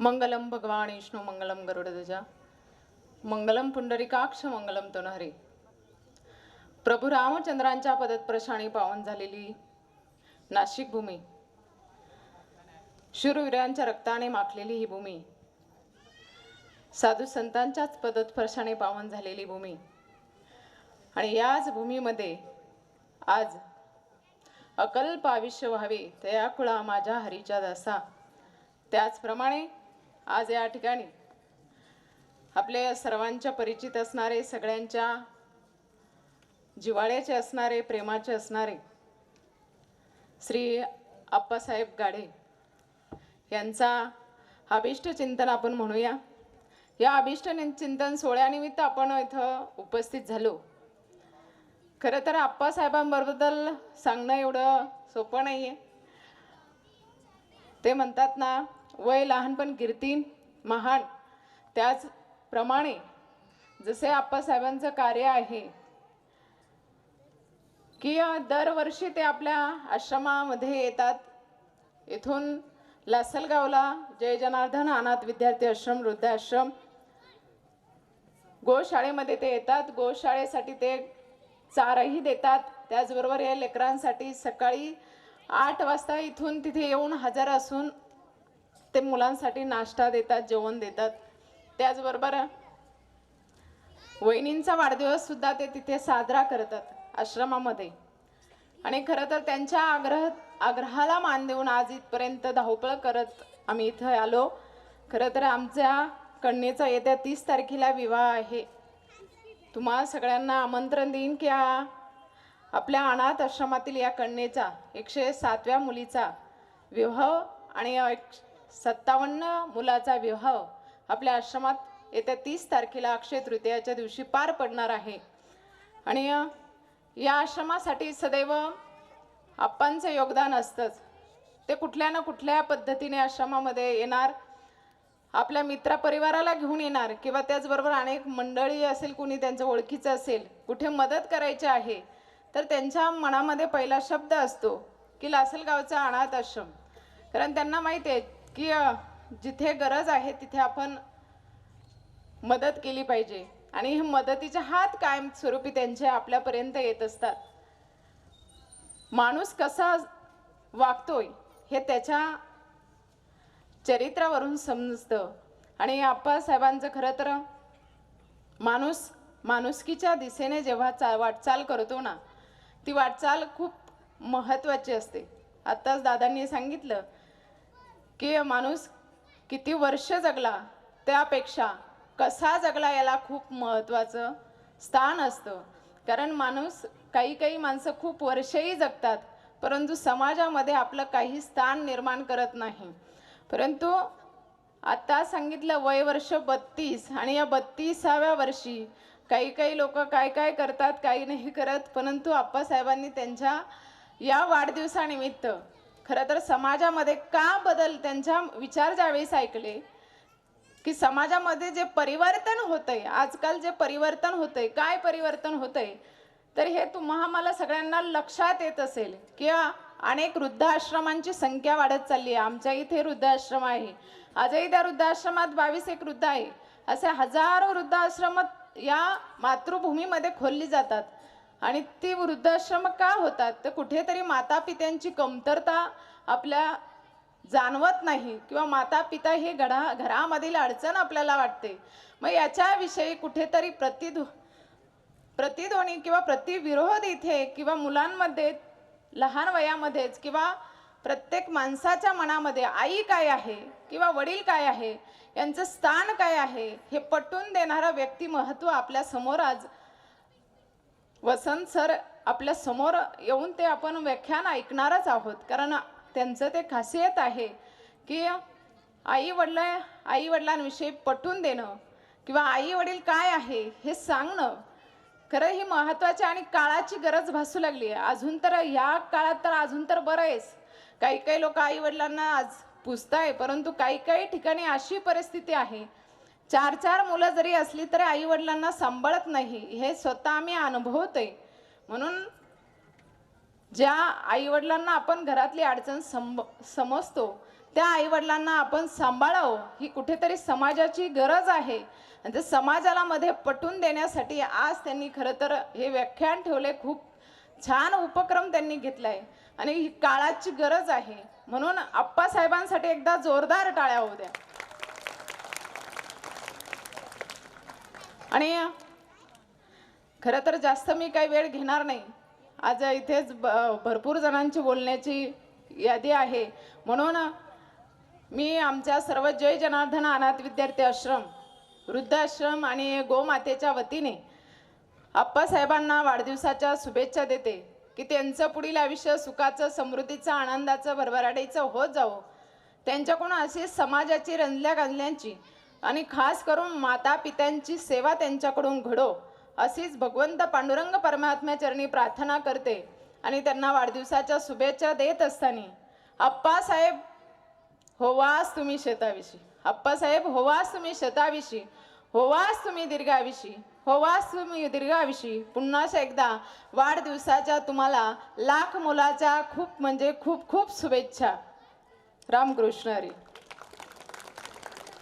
मंगलम भगवान विष्णू मंगलम गरुडध्वजा मंगलम पुंडरिकाक्ष मंगलम तोनहरी. प्रभू रामचंद्रांच्या पदत्प्रशाणी पावन झालेली नाशिक भूमी. शूरवीरांच्या रक्ताने माखलेली ही भूमी. साधू संतांच्याच पदस्पर्शाने पावन झालेली भूमी. आणि याच भूमीमध्ये आज अकल्प आयुष्य व्हावे तया कुळा माझ्या हरीच्या दासा. त्याचप्रमाणे आज या ठिकाणी आपले सर्वांच्या परिचित असणारे सगळ्यांच्या जिवाळ्याचे असणारे प्रेमाचे असणारे श्री आप्पासाहेब गाढे यांचा अभिष्ट चिंतन आपण म्हणूया. या अभिष्ट चिंतन सोहळ्यानिमित्त आपण इथं उपस्थित झालो. खरं तर आप्पासाहेबांबद्दल सांगणं एवढं सोपं नाही आहे ते म्हणतात ना वय लहानपण कीर्ती महान. त्याचप्रमाणे जसे आप्पासाहेबांचं कार्य आहे की दरवर्षी ते आपल्या आश्रमामध्ये येतात. इथून लासलगावला जय जनार्दन अनाथ विद्यार्थी आश्रम वृद्धाश्रम गोशाळेमध्ये ते येतात. गोशाळेसाठी ते चारही देतात. त्याचबरोबर या लेकरांसाठी सकाळी आठ वाजता इथून तिथे येऊन हजर असून ते मुलांसाठी नाश्ता देतात जेवण देतात. त्याचबरोबर वहिनींचा वाढदिवससुद्धा ते तिथे साजरा करतात आश्रमामध्ये. आणि खरं तर त्यांच्या आग्रह आग्रहाला मान देऊन आज इथपर्यंत धावपळ करत आम्ही इथं आलो. खरं तर आमच्या कन्येचा येत्या तीस तारखेला विवाह आहे. तुम्हा सगळ्यांना आमंत्रण देईन की आपल्या अनाथ आश्रमातील या कन्येचा एकशे सातव्या मुलीचा विवाह आणि एक सत्तावन्न मुलाचा विवाह आपल्या आश्रमात येत्या तीस तारखेला अक्षय तृतीयाच्या दिवशी पार पडणार आहे. आणि या आश्रमासाठी सदैव आप्पांचं योगदान असतंच. ते कुठल्या ना कुठल्या पद्धतीने आश्रमामध्ये येणार आपल्या मित्रपरिवाराला घेऊन येणार किंवा त्याचबरोबर अनेक मंडळी असेल कुणी त्यांचं ओळखीचं असेल कुठे मदत करायची आहे तर त्यांच्या मनामध्ये पहिला शब्द असतो की लासलगावचा अनाथ आश्रम. कारण त्यांना माहिती आहे की जिथे गरज आहे तिथे आपण मदत केली पाहिजे. आणि हे मदतीचे हात कायम स्वरूपी त्यांचे आपल्यापर्यंत येत असतात. माणूस कसा वागतोय हे त्याच्या चरित्रावरून समजतं. आणि आप्पासाहेबांचं खरं तर माणूस माणुसकीच्या दिशेने जेव्हा चा वाटचाल करतो ना ती वाटचाल खूप महत्त्वाची असते. आत्ताच दादांनी सांगितलं की माणूस किती वर्ष जगला त्यापेक्षा कसा जगला याला खूप महत्त्वाचं स्थान असतं. कारण माणूस काही काही माणसं खूप वर्षही जगतात परंतु समाजामध्ये आपलं काही स्थान निर्माण करत नाही. परंतु आता सांगितलं वय वर्ष बत्तीस आणि या बत्तीसाव्या वर्षी काही काही लोक काय काय करतात काही नाही करत परंतु आप्पासाहेबांनी त्यांच्या या वाढदिवसानिमित्त खरं तर समाजामध्ये का बदल त्यांच्या विचार ज्यावेळेस ऐकले की समाजामध्ये जे परिवर्तन होतंय आजकाल जे परिवर्तन होतंय काय परिवर्तन होतंय तर हे तुम्हा मला सगळ्यांना लक्षात येत असेल किंवा अनेक वृद्धाश्रमांची संख्या वाढत चालली आहे. आमच्या इथे वृद्धाश्रम आहे. आजही त्या वृद्धाश्रमात बावीस एक वृद्ध आहे. असे हजारो वृद्धाश्रम या मातृभूमीमध्ये खोलली जातात. आणि ती वृद्धाश्रम का होतात? तर कुठेतरी माता पित्यांची कमतरता आपल्या जाणवत नाही किंवा माता पिता हे घडा घरामधील अडचण आपल्याला वाटते. मग याच्याविषयी कुठेतरी प्रतिध्व प्रतिध्वनी किंवा प्रतिविरोध इथे किंवा मुलांमध्ये लहान वयामध्येच किंवा प्रत्येक माणसाच्या मनामध्ये आई काय आहे किंवा वडील काय आहे यांचं स्थान काय आहे हे पटून देणारं व्यक्तिमहत्व आपल्यासमोर आज वसंत सर आपल्यासमोर येऊन ते आपण व्याख्यान ऐकणारच आहोत. कारण त्यांचं ते खासियत आहे की आई वडील आई वडिलांविषयी पटून देणं किंवा आई वडील काय आहे हे सांगणं खरं ही महत्त्वाची आणि काळाची गरज भासू लागली आहे. अजून तर ह्या काळात तर अजून तर बरं आहेस. काही काही लोक आई वडिलांना आज पुजताय परंतु काही काही ठिकाणी अशी परिस्थिती आहे चार चार मुलं जरी असली तरी आई वडिलांना सांभाळत नाही हे स्वतः आम्ही अनुभवतोय. म्हणून ज्या आईवडिलांना आपण घरातली अडचण सम समजतो त्या आईवडिलांना आपण सांभाळावं ही कुठेतरी समाजाची गरज आहे. आणि ते समाजाला मध्ये पटून देण्यासाठी आज त्यांनी खरं तर हे व्याख्यान ठेवले खूप छान उपक्रम त्यांनी घेतला आहे आणि ही काळाची गरज आहे. म्हणून आप्पासाहेबांसाठी एकदा जोरदार टाळ्या होऊ द्या. आणि खरं तर जास्त मी काही वेळ घेणार नाही. आज इथेच ब- भरपूर जणांची बोलण्याची यादी आहे. म्हणून मी आमच्या सर्व जय जनार्दन अनाथ विद्यार्थी आश्रम वृद्धाश्रम आणि गोमातेच्या वतीने आप्पासाहेबांना वाढदिवसाच्या शुभेच्छा देते की त्यांचं पुढील आयुष्य सुखाचं समृद्धीचं आनंदाचं भरभराटीचं होत जावं. त्यांच्याकडून अशी समाजाची रंजल्या गांजल्यांची आणि खास करून माता पित्यांची सेवा त्यांच्याकडून घडो अशीच भगवंत पांडुरंग परमात्म्याचरणी प्रार्थना करते आणि त्यांना वाढदिवसाच्या शुभेच्छा देत असताना आप्पासाहेब होवास तुम्ही शेताविषयी. आप्पासाहेब होवास तुम्ही शेताविषयी. होवास तुम्ही दीर्घाविषयी. होवास तुम्ही दीर्घाविषयी. पुन्हा एकदा वाढदिवसाच्या तुम्हाला लाख मुलाच्या खूप म्हणजे खूप खूप शुभेच्छा. रामकृष्ण हरी.